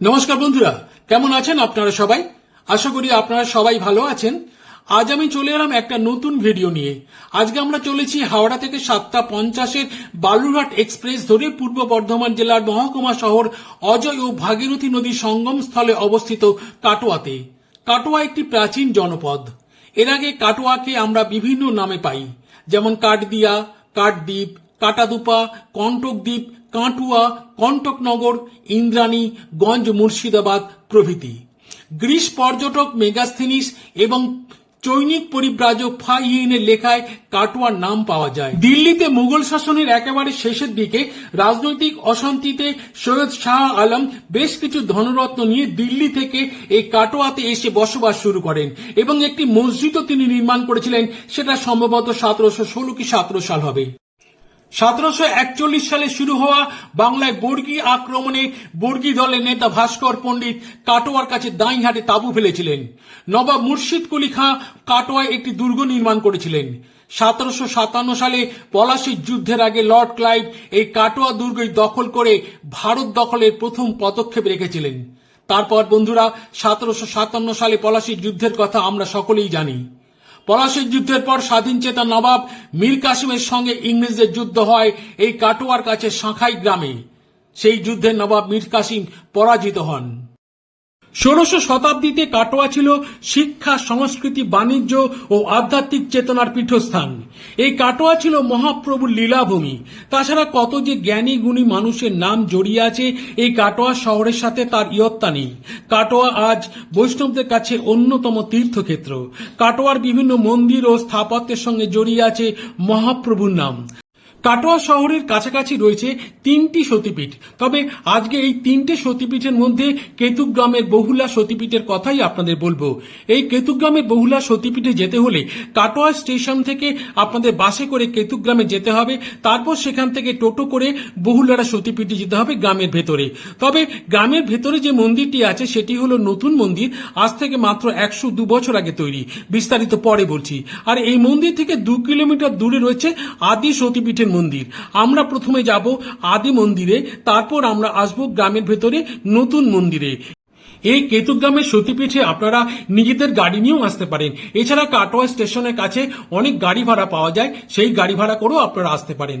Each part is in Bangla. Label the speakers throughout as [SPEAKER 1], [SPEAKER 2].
[SPEAKER 1] নমস্কার বন্ধুরা, কেমন আছেন আপনারা সবাই? আশা করি আপনারা সবাই ভালো আছেন। আজ আমি চলে এলাম একটা নতুন ভিডিও নিয়ে। আজকে আমরা চলেছি হাওড়া থেকে সাতটা পঞ্চাশের বালুরঘাট এক্সপ্রেস ধরে পূর্ব বর্ধমান জেলার মহকুমা শহর অজয় ও ভাগীরথী নদীর সঙ্গম স্থলে অবস্থিত কাটোয়াতে। কাটোয়া একটি প্রাচীন জনপদ। এর আগে কাটোয়াকে আমরা বিভিন্ন নামে পাই। যেমন কাঠদিয়া, কাঠদ্বীপ, কাটাদুপা, কণ্টকদ্বীপ কাটুয়া কণ্টকনগর ইন্দ্রাণী, গঞ্জ, মুর্শিদাবাদ প্রভৃতি। গ্রিস পর্যটক মেগাস্থিনিস এবং চৈনিক পরিব্রাজক ফাইহিনের লেখায় কাটোয়ার নাম পাওয়া যায়। দিল্লিতে মুঘল শাসনের একেবারে শেষের দিকে রাজনৈতিক অশান্তিতে সৈয়দ শাহ আলম বেশ কিছু ধনরত্ন নিয়ে দিল্লি থেকে এই কাটোয়াতে এসে বসবাস শুরু করেন এবং একটি মসজিদও তিনি নির্মাণ করেছিলেন। সেটা সম্ভবত সতেরোশো ষোলো কি সতেরো সাল হবে। সতেরোশো একচল্লিশ সালে শুরু হওয়া বাংলায় বর্গী আক্রমণে বর্গী দলের নেতা ভাস্কর পণ্ডিত কাটোয়ার কাছে দাঁইহাটে তাঁবু ফেলেছিলেন। নবাব মুর্শিদ কুলি খাঁ কাটোয়ায় একটি দুর্গ নির্মাণ করেছিলেন। সতেরোশো সাতান্ন সালে পলাশির যুদ্ধের আগে লর্ড ক্লাইভ এই কাটোয়া দুর্গই দখল করে ভারত দখলের প্রথম পদক্ষেপ রেখেছিলেন। তারপর বন্ধুরা, সতেরোশো সাতান্ন সালে পলাশির যুদ্ধের কথা আমরা সকলেই জানি। পলাশির যুদ্ধের পর স্বাধীন চেতা নবাব মীর কাসিমের সঙ্গে ইংরেজদের যুদ্ধ হয় এই কাটোয়ার কাছে শাঁখাই গ্রামে। সেই যুদ্ধে নবাব মীর কাসিম পরাজিত হন। ষোড়শ শতাব্দীতে কাটোয়া ছিল শিক্ষা, সংস্কৃতি, বাণিজ্য ও আধ্যাত্মিক চেতনার পীঠস্থান। এই কাটোয়া ছিল মহাপ্রভুর লীলাভূমি। তাছাড়া কত যে জ্ঞানী গুণী মানুষের নাম জড়িয়ে আছে, এই কাটোয়া শহরের সাথে তার ইয়ত্তা নেই। কাটোয়া আজ বৈষ্ণবদের কাছে অন্যতম তীর্থক্ষেত্র। কাটোয়ার বিভিন্ন মন্দির ও স্থাপত্যের সঙ্গে জড়িয়ে আছে মহাপ্রভুর নাম। কাটোয়া শহরের কাছাকাছি রয়েছে তিনটি সতীপীঠ। তবে আজকে এই তিনটে সতীপীঠের মধ্যে কেতুগ্রামের বহুলা সতীপীঠের কথাই আপনাদের বলব। এই কেতুগ্রামের বহুলা সতীপীঠে যেতে হলে কাটোয়া স্টেশন থেকে আপনাদের বাসে করে কেতুগ্রামে যেতে হবে, তারপর সেখান থেকে টোটো করে বহুলারা সতীপীঠে যেতে হবে গ্রামের ভেতরে। তবে গ্রামের ভেতরে যে মন্দিরটি আছে, সেটি হলো নতুন মন্দির, আজ থেকে মাত্র একশো দু বছর আগে তৈরি। বিস্তারিত পরে বলছি। আর এই মন্দির থেকে দু কিলোমিটার দূরে রয়েছে আদি সতীপীঠের মন্দির। আমরা প্রথমে যাব আদি মন্দিরে, তারপর আমরা আসব গ্রামের ভেতরে নতুন মন্দিরে। এই কেতুগ্রামের সতীপীঠে আপনারা নিজেদের গাড়ি নিয়েও আসতে পারেন। এছাড়া কাটোয়া স্টেশনের কাছে অনেক গাড়ি ভাড়া পাওয়া যায়, সেই গাড়ি ভাড়া করেও আপনারা আসতে পারেন।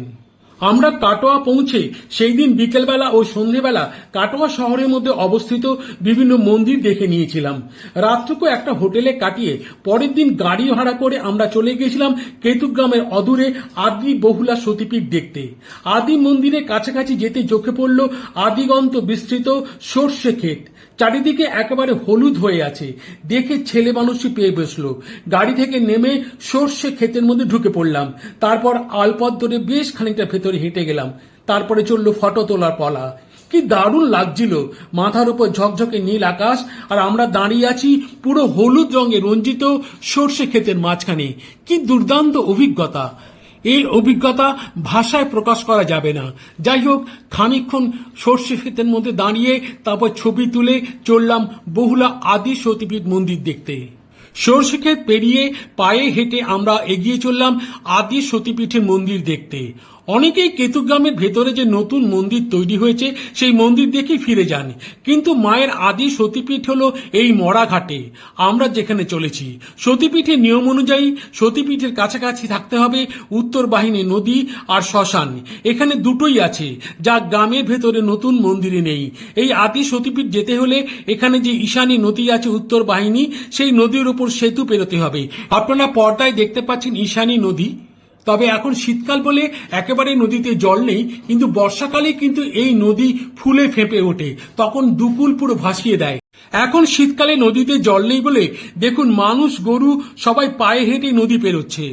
[SPEAKER 1] আমরা কাটোয়া পৌঁছে সেই দিন বিকেলবেলা ও সন্ধেবেলা কাটোয়া শহরের মধ্যে অবস্থিত বিভিন্ন মন্দির দেখে নিয়েছিলাম। রাতটুকু একটা হোটেলে কাটিয়ে পরের দিন গাড়ি ভাড়া করে আমরা চলে গিয়েছিলাম কেতুগ্রামের অদূরে আদি বহুলা সতীপীঠ দেখতে। আদি মন্দিরের কাছাকাছি যেতে চোখে পড়ল আদিগন্ত বিস্তৃত সর্ষে ক্ষেত। চারিদিকে একেবারে হলুদ হয়ে আছে। দেখে ছেলে মানুষই পেয়ে বসল। গাড়ি থেকে নেমে সর্ষে ক্ষেতের মধ্যে ঢুকে পড়লাম। তারপর আলপথ ধরে বেশ খানিকটা ভেতরে হেঁটে গেলাম। তারপরে চলল ফটো তোলার পলা। কি দারুণ লাগছিল। মাথার উপর ঝকঝকে নীল আকাশ আর আমরা দাঁড়িয়ে আছি পুরো হলুদ রঙে রঞ্জিত সর্ষে ক্ষেতের মাঝখানে। কি দুর্দান্ত অভিজ্ঞতা। এই অভিজ্ঞতা ভাষায় প্রকাশ করা যাবে না। যাই হোক খানিক্ষণ সর্ষে ক্ষেতের মধ্যে দাঁড়িয়ে তারপর ছবি তুলে চললাম বহুলা আদি সতীপীঠ মন্দির দেখতে। সর্ষে ক্ষেত পেরিয়ে পায়ে হেঁটে আমরা এগিয়ে চললাম আদি সতীপীঠের মন্দির দেখতে। অনেকেই কেতুগ্রামের ভেতরে যে নতুন মন্দির তৈরি হয়েছে, সেই মন্দির দেখে ফিরে যান কিন্তু মায়ের আদি সতীপীঠ হলো এই মরাঘাটে আমরা যেখানে চলেছি, সতীপীঠের নিয়ম অনুযায়ী সতীপীঠের কাছাকাছি থাকতে হবে উত্তর বাহিনী নদী আর শ্মশান। এখানে দুটোই আছে, যা গ্রামের ভেতরে নতুন মন্দিরে নেই। এই আদি সতীপীঠ যেতে হলে এখানে যে ঈশানী নদী আছে উত্তর বাহিনী, সেই নদীর উপর সেতু পেরোতে হবে। আপনারা পর্দায় দেখতে পাচ্ছেন ঈশানী নদী। তবে এখন শীতকাল বলে একেবারে নদীতে জল নেই, কিন্তু বর্ষাকালে কিন্তু এই নদী ফুলে ফেঁপে ওঠে, তখন দুকুল পুরো ভাসিয়ে দেয়। এখন শীতকালে নদীতে জল নেই বলে দেখুন মানুষ গরু সবাই পায়ে হেঁটে নদী পেরোচ্ছে।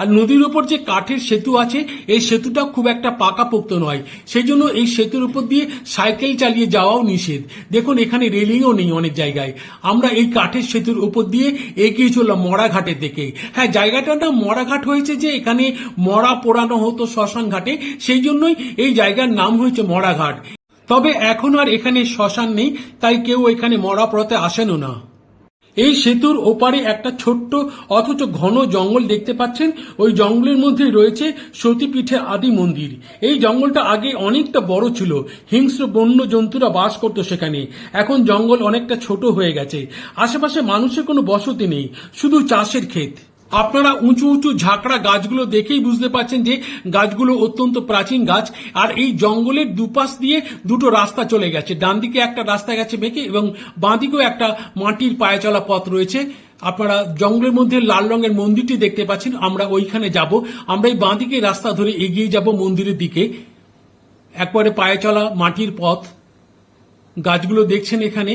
[SPEAKER 1] আর নদীর উপর যে কাঠের সেতু আছে, এই সেতুটা খুব একটা পাকাপোক্ত নয়। সেই জন্য এই সেতুর উপর দিয়ে সাইকেল চালিয়ে যাওয়াও নিষেধ। দেখুন, এখানে রেলিংও নেই অনেক জায়গায়। আমরা এই কাঠের সেতুর উপর দিয়ে এগিয়ে চললাম মরাঘাটের দিকে হ্যাঁ জায়গাটা না মরাঘাট হয়েছে যে, এখানে মরা পোড়ানো হতো শ্মশান ঘাটে, সেই জন্যই এই জায়গার নাম হয়েছে মরাঘাট তবে এখন আর এখানে শ্মশান নেই, তাই কেউ এখানে মরা পড়াতে আসেনও না। এই সেতুর ওপারে একটা ছোট্ট অথচ ঘন জঙ্গল দেখতে পাচ্ছেন। ওই জঙ্গলের মধ্যে রয়েছে সতীপীঠের আদি মন্দির। এই জঙ্গলটা আগে অনেকটা বড় ছিল। হিংস্র বন্য জন্তুরা বাস করত সেখানে। এখন জঙ্গল অনেকটা ছোট হয়ে গেছে। আশেপাশে মানুষের কোনো বসতি নেই। শুধু চাষের ক্ষেত। আপনারা উঁচু উঁচু ঝাঁকড়া গাছগুলো দেখেই বুঝতে পারছেন যে গাছগুলো অত্যন্ত প্রাচীন গাছ, আর এই জঙ্গলের দুপাশ দিয়ে দুটো রাস্তা চলে গেছে। ডান দিকে একটা রাস্তা গেছে বেঁকে এবং বাঁ দিকেও একটা মাটির পায়ে চলা পথ রয়েছে। আপনারা জঙ্গলের মধ্যে লাল রঙের মন্দিরটি দেখতে পাচ্ছেন, আমরা ওইখানে যাব। আমরা এই বাঁ দিকে রাস্তা ধরে এগিয়ে যাব মন্দিরের দিকে। একবারে পায়ে চলা মাটির পথ। গাছগুলো দেখছেন এখানে,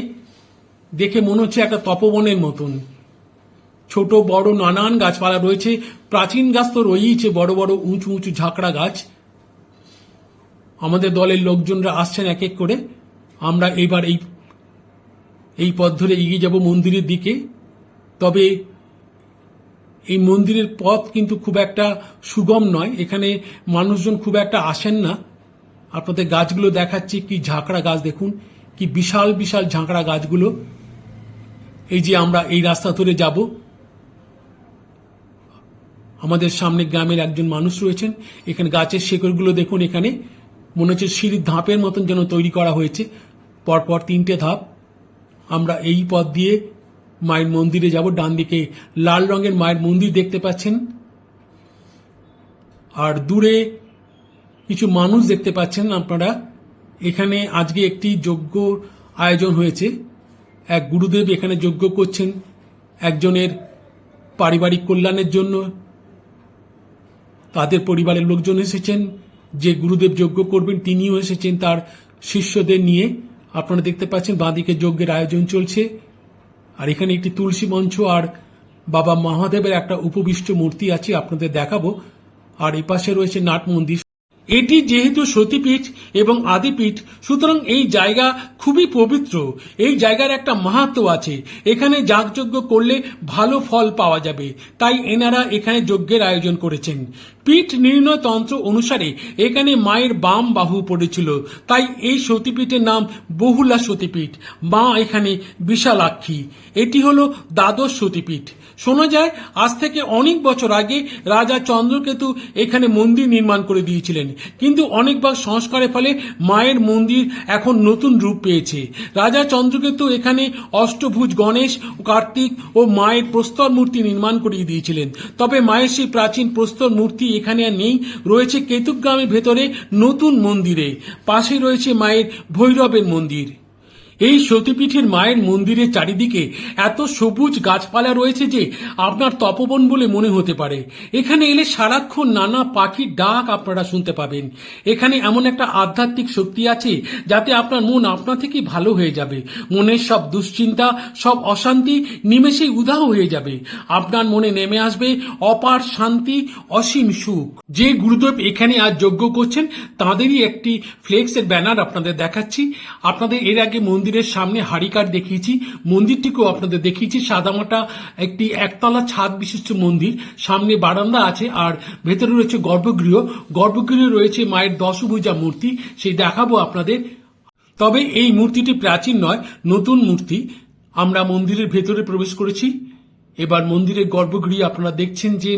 [SPEAKER 1] দেখে মনে হচ্ছে একটা তপবনের মতন। ছোট, বড়, নানান গাছপালা রয়েছে। প্রাচীন গাছ তো রয়েইছে বড় বড়, উঁচু উঁচু ঝাঁকড়া গাছ। আমাদের দলের লোকজনরা আসছেন এক এক করে। আমরা এবার এই এই পথ ধরে এগিয়ে যাব মন্দিরের দিকে। তবে এই মন্দিরের পথ কিন্তু খুব একটা সুগম নয়। এখানে মানুষজন খুব একটা আসেন না। আপনাদের গাছগুলো দেখাচ্ছি, কি ঝাঁকড়া গাছ দেখুন, কি বিশাল বিশাল ঝাঁকড়া গাছগুলো। এই যে আমরা এই রাস্তা ধরে যাব। আমাদের সামনে গ্রামের একজন মানুষ রয়েছেন। এখানে গাছের শেকড়গুলো দেখুন, এখানে মনে হচ্ছে সিঁড়ির ধাপের মতন যেন তৈরি করা হয়েছে। পরপর তিনটে ধাপ। আমরা এই পথ দিয়ে মায়ের মন্দিরে যাব, ডান দিকে লাল রঙের মায়ের মন্দির দেখতে পাচ্ছেন। আর দূরে কিছু মানুষ দেখতে পাচ্ছেন আপনারা। এখানে আজকে একটি যজ্ঞ আয়োজন হয়েছে। এক গুরুদেব এখানে যজ্ঞ করছেন। একজনের পারিবারিক কল্যাণের জন্য। তাদের পরিবারের লোকজন এসেছেন, যে গুরুদেব যজ্ঞ করবেন, তিনিও এসেছেন তার শিষ্যদের নিয়ে। আপনারা দেখতে পাচ্ছেন বাঁদিকে যজ্ঞের আয়োজন চলছে। আর এখানে একটি তুলসী মঞ্চ আর বাবা মহাদেবের একটা উপবিষ্ট মূর্তি আছে, আপনাদের দেখাবো। আর এপাশে রয়েছে নাট মন্দির। এটি যেহেতু সতীপীঠ এবং আদিপীঠ, সুতরাং এই জায়গা খুবই পবিত্র। এই জায়গার একটা মাহাত্ম আছে, এখানে যাগযজ্ঞ করলে ভালো ফল পাওয়া যাবে, তাই এনারা এখানে যজ্ঞের আয়োজন করেছেন। পীঠ নির্ণয় তন্ত্র অনুসারে এখানে মায়ের বাম বাহু পড়েছিল, তাই এই সতীপীঠের নাম বহুলা সতীপীঠ, মা এখানে বিশালাক্ষী। এটি হলো দ্বাদশ সতীপীঠ। শোনা যায়, আজ থেকে অনেক বছর আগে রাজা চন্দ্রকেতু এখানে মন্দির নির্মাণ করে দিয়েছিলেন। কিন্তু অনেকবার সংস্কারের ফলে মায়ের মন্দির এখন নতুন রূপ পেয়েছে। রাজা চন্দ্রকেতু এখানে অষ্টভুজ গণেশ, কার্তিক ও মায়ের প্রস্তর মূর্তি নির্মাণ করিয়ে দিয়েছিলেন। তবে মায়ের সেই প্রাচীন প্রস্তর মূর্তি এখানে আর নেই। রয়েছে কেতুগ্রামের ভেতরে নতুন মন্দিরে। পাশে রয়েছে মায়ের ভৈরবের মন্দির। এই সতীপীঠের মায়ের মন্দিরের চারিদিকে এত সবুজ গাছপালা রয়েছে যে আপনার তপবন বলে মনে হতে পারে। এখানে এলে সারাক্ষণ নানা পাখির ডাক আপনারা শুনতে পাবেন। এখানে এমন একটা আধ্যাত্মিক শক্তি আছে যাতে আপনার মন আপনা থেকেই ভালো হয়ে যাবে। মনের সব দুশ্চিন্তা, সব অশান্তি নিমেষেই উধাও হয়ে যাবে। আপনার মনে নেমে আসবে অপার শান্তি, অসীম সুখ। যে গুরুদেব এখানে আজ যজ্ঞ করছেন, তাঁদেরই একটি ফ্লেক্সের ব্যানার আপনাদের দেখাচ্ছি। আপনাদের এর আগে মন্দিরের সামনে হাড়িকার দেখিয়েছি। মন্দিরটিকেও আপনাদের দেখিয়েছি। সাদামাটা একটি একতলা ছাদ বিশিষ্ট মন্দির। সামনে বারান্দা আছে আর ভেতরে রয়েছে গর্ভগৃহ। গর্ভগৃহে রয়েছে মায়ের দশভুজা মূর্তি। সেই দেখাবো আপনাদের। তবে এই মূর্তিটি প্রাচীন নয়, নতুন মূর্তি। আমরা মন্দিরের ভেতরে প্রবেশ করেছি। এবার মন্দিরের গর্ভগৃহে আপনারা দেখছেন যে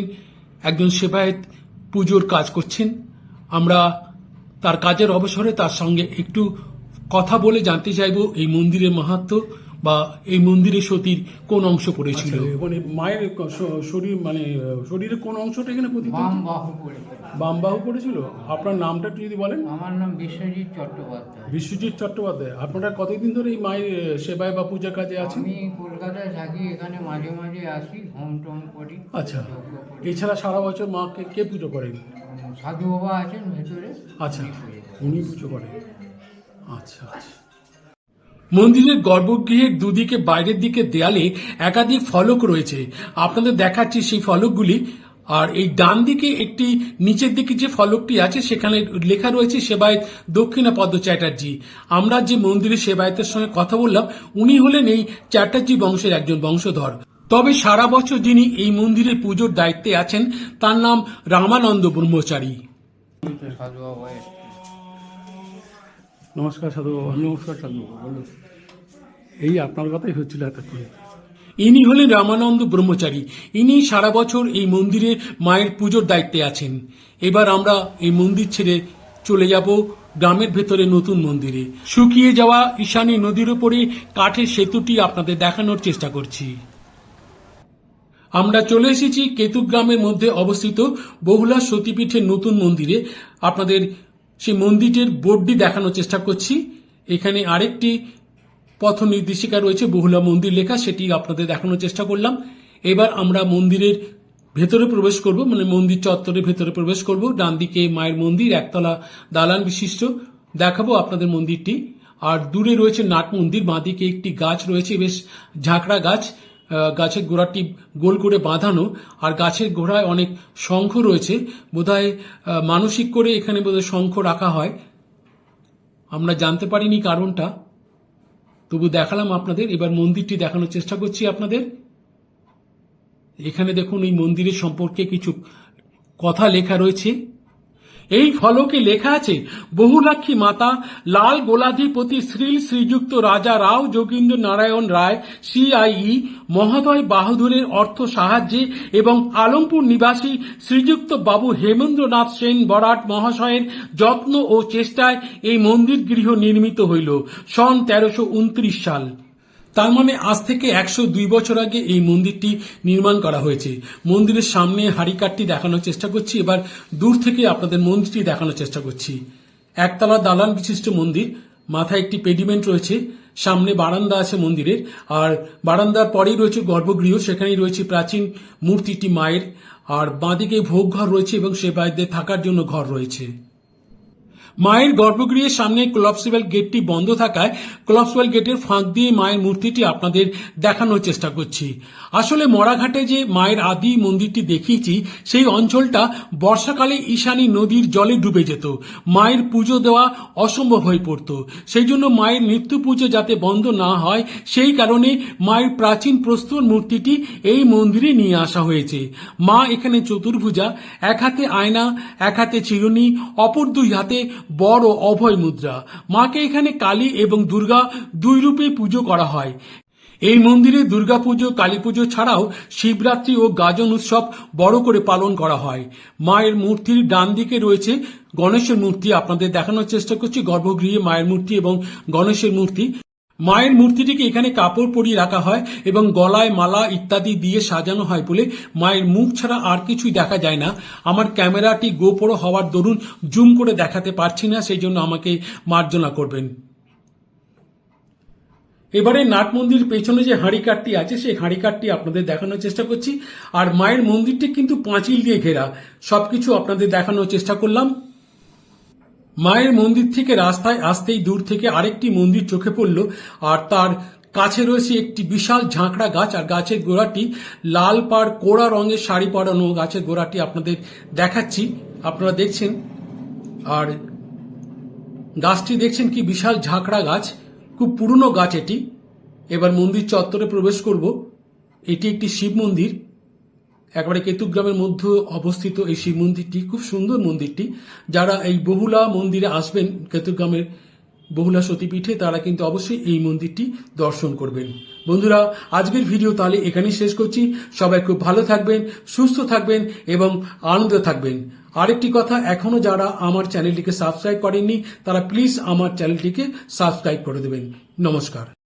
[SPEAKER 1] একজন সেবায়েত পুজোর কাজ করছেন। আমরা তার কাজের অবসরে তার সঙ্গে একটু কথা বলে জানতে চাইব এই মন্দিরের মাহাত্ম বা এই মন্দিরে সতীর কোন অংশ পড়েছিল? মানে মায়ের শরীর মানে শরীরের কোন অংশটা এখানে পতিত
[SPEAKER 2] বাম বাহু
[SPEAKER 1] বাম বাহু পড়েছিল? আপনার নামটা একটু যদি বলেন।
[SPEAKER 2] আমার নাম বিশ্বজিৎ চট্টোপাধ্যায়।
[SPEAKER 1] বিশ্বজিৎ চট্টোপাধ্যায় আপনারা কতদিন ধরে এই মায়ের সেবায় বা পূজা কাজে আছেন?
[SPEAKER 2] আমি কলকাতায় থাকি এখানে মাঝে মাঝে আসি হোম টোম করি
[SPEAKER 1] আচ্ছা এছাড়া সারা বছর মাকে কে পুজো করেন?
[SPEAKER 2] সাধু বাবা আছেন ভেতরে
[SPEAKER 1] আচ্ছা
[SPEAKER 2] উনি পুজো করেন।
[SPEAKER 1] আচ্ছা আচ্ছা। মন্দিরের গর্ভগৃহের দুদিকে বাইরের দিকে দেয়ালে একাধিক ফলক রয়েছে। আপনাদের দেখাচ্ছি সেই ফলকগুলি। আর এই ডান দিকে একটি, নিচের দিকে যে ফলকটি আছে, সেখানে লেখা রয়েছে সেবায়ত দক্ষিণা পদ্ম চ্যাটার্জি। আমরা যে মন্দিরের সেবায়তের সঙ্গে কথা বললাম, উনি হলেন এই চ্যাটার্জি বংশের একজন বংশধর। তবে সারা বছর যিনি এই মন্দিরের পুজোর দায়িত্বে আছেন, তার নাম রামানন্দ ব্রহ্মচারী। নমস্কার সাধু
[SPEAKER 2] নমস্কার সাধু
[SPEAKER 1] এই আপনার কথাই হচ্ছিল এতক্ষণ। ইনি হলেন রামানন্দ ব্রহ্মচারী। ইনি সারা বছর এই মন্দিরে মায়ের পুজোর দায়িত্বে আছেন। এবার আমরা এই মন্দির ছেড়ে চলে যাব গ্রামের ভেতরে নতুন মন্দিরে। শুকিয়ে যাওয়া ঈশানী নদীর উপরে কাঠের সেতুটি আপনাদের দেখানোর চেষ্টা করছি। আমরা চলে এসেছি কেতুক গ্রামের মধ্যে অবস্থিত বহুলা সতীপীঠের নতুন মন্দিরে। আপনাদের সেই মন্দিরের বোর্ডটি দেখানোর চেষ্টা করছি। এখানে আরেকটি পথ নির্দেশিকা রয়েছে, বহুলা মন্দির লেখা, সেটি আপনাদের দেখানোর চেষ্টা করলাম। এবার আমরা মন্দিরের ভেতরে প্রবেশ করব মানে মন্দির চত্বরের ভেতরে প্রবেশ করব। ডান দিকে মায়ের মন্দির, একতলা দালান বিশিষ্ট। দেখাবো আপনাদের মন্দিরটি। আর দূরে রয়েছে নাট মন্দির, বাঁদিকে একটি গাছ রয়েছে, বেশ ঝাঁকড়া গাছ। গাছের গোড়াটি গোল করে বাঁধানো, আর গাছের গোড়ায় অনেক শঙ্খ রয়েছে। বোধহয় মানসিক করে এখানে বোধহয় শঙ্খ রাখা হয়। আমরা জানতে পারিনি কারণটা। তবু দেখালাম আপনাদের। এবার মন্দিরটি দেখানোর চেষ্টা করছি আপনাদের। এখানে দেখুন, এই মন্দিরের সম্পর্কে কিছু কথা লেখা রয়েছে। এই ফলকে লেখা আছে? বহুলাক্ষী মাতা, লাল গোলাধিপতি শ্রীল শ্রীযুক্ত রাজা রাও যোগীন্দ্র নারায়ণ রায়, সিআইই, মহোদয় বাহাদুরের অর্থ সাহায্যে এবং আলমপুর নিবাসী শ্রীযুক্ত বাবু হেমেন্দ্রনাথ সেন বরাট মহাশয়ের যত্ন ও চেষ্টায় এই মন্দির গৃহ নির্মিত হইল, সন তেরোশো সাল। তার মানে আজ থেকে একশো দুই বছর আগে এই মন্দিরটি নির্মাণ করা হয়েছে। মন্দিরের সামনে হাড়িকাঠটি দেখানোর চেষ্টা করছি। এবার দূর থেকে আপনাদের মন্দিরটি দেখানোর চেষ্টা করছি। একতলা দালান বিশিষ্ট মন্দির, মাথায় একটি পেডিমেন্ট রয়েছে, সামনে বারান্দা আছে মন্দিরের, আর বারান্দার পরেই রয়েছে গর্ভগৃহ, সেখানেই রয়েছে প্রাচীন মূর্তিটি মায়ের, আর বাঁদিকে ভোগ ঘর রয়েছে এবং সে বাইরে থাকার জন্য ঘর রয়েছে। মায়ের গর্ভগৃহের সামনে ক্লপসিবেল গেটটি বন্ধ থাকায় ক্লপসিবেল গেটের ফাঁক দিয়ে মায়ের মূর্তিটি আপনাদের দেখানোর চেষ্টা করছি। আসলে মরাঘাটে যে মায়ের আদি মন্দিরটি দেখিয়েছি, সেই অঞ্চলটা বর্ষাকালে ঈশানী নদীর জলে ডুবে যেত। মায়ের পুজো দেওয়া অসম্ভব হয়ে পড়ত। সেই জন্য মায়ের মৃত্যু পুজো যাতে বন্ধ না হয়, সেই কারণে মায়ের প্রাচীন প্রস্তর মূর্তিটি এই মন্দিরে নিয়ে আসা হয়েছে। মা এখানে চতুর্ভুজা, এক হাতে আয়না, এক হাতে চিরুনি, অপর দুই হাতে বড় অভয় মুদ্রা। মাকে এখানে কালী এবং দুর্গা দুই রূপে পুজো করা হয়। এই মন্দিরে দুর্গাপুজো কালী পুজো ছাড়াও শিবরাত্রি ও গাজন উৎসব বড় করে পালন করা হয়। মায়ের মূর্তির ডান দিকে রয়েছে গণেশের মূর্তি। আপনাদের দেখানোর চেষ্টা করছি গর্ভগৃহে মায়ের মূর্তি এবং গণেশের মূর্তি। মায়ের মূর্তিটিকে এখানে কাপড় পরিয়ে রাখা হয় এবং গলায় মালা ইত্যাদি দিয়ে সাজানো হয় বলে মায়ের মুখ ছাড়া আর কিছুই দেখা যায় না। আমার ক্যামেরাটি গোপরো হওয়ার দরুন জুম করে দেখাতে পারছি না সেই জন্য আমাকে মার্জনা করবেন। এবারে নাট মন্দির পেছনে যে হাঁড়িকাঠটি আছে, সেই হাঁড়িকাঠটি আপনাদের দেখানোর চেষ্টা করছি। আর মায়ের মন্দিরটি কিন্তু পাঁচিল দিয়ে ঘেরা। সবকিছু আপনাদের দেখানোর চেষ্টা করলাম। মায়ের মন্দির থেকে রাস্তায় আসতেই দূর থেকে আরেকটি মন্দির চোখে পড়ল, আর তার কাছে রয়েছে একটি বিশাল ঝাঁকড়া গাছ, আর গাছের গোড়াটি লাল পাড় কোড়া রঙের শাড়ি পরানো গাছের গোড়াটি আপনাদের দেখাচ্ছি। আপনারা দেখছেন, আর গাছটি দেখছেন কি বিশাল ঝাঁকড়া গাছ, খুব পুরনো গাছ এটি। এবার মন্দির চত্বরে প্রবেশ করব। এটি একটি শিব মন্দির। একেবারে কেতুগ্রামের মধ্যে অবস্থিত এই শিব মন্দিরটি, খুব সুন্দর মন্দিরটি। যারা এই বহুলা মন্দিরে আসবেন, কেতুগ্রামের বহুলা সতীপীঠে, তারা কিন্তু অবশ্যই এই মন্দিরটি দর্শন করবেন। বন্ধুরা, আজকের ভিডিও তাহলে এখানেই শেষ করছি। সবাই খুব ভালো থাকবেন, সুস্থ থাকবেন এবং আনন্দ থাকবেন। আরেকটি কথা, এখনও যারা আমার চ্যানেলটিকে সাবস্ক্রাইব করেননি, তারা প্লিজ আমার চ্যানেলটিকে সাবস্ক্রাইব করে দেবেন। নমস্কার।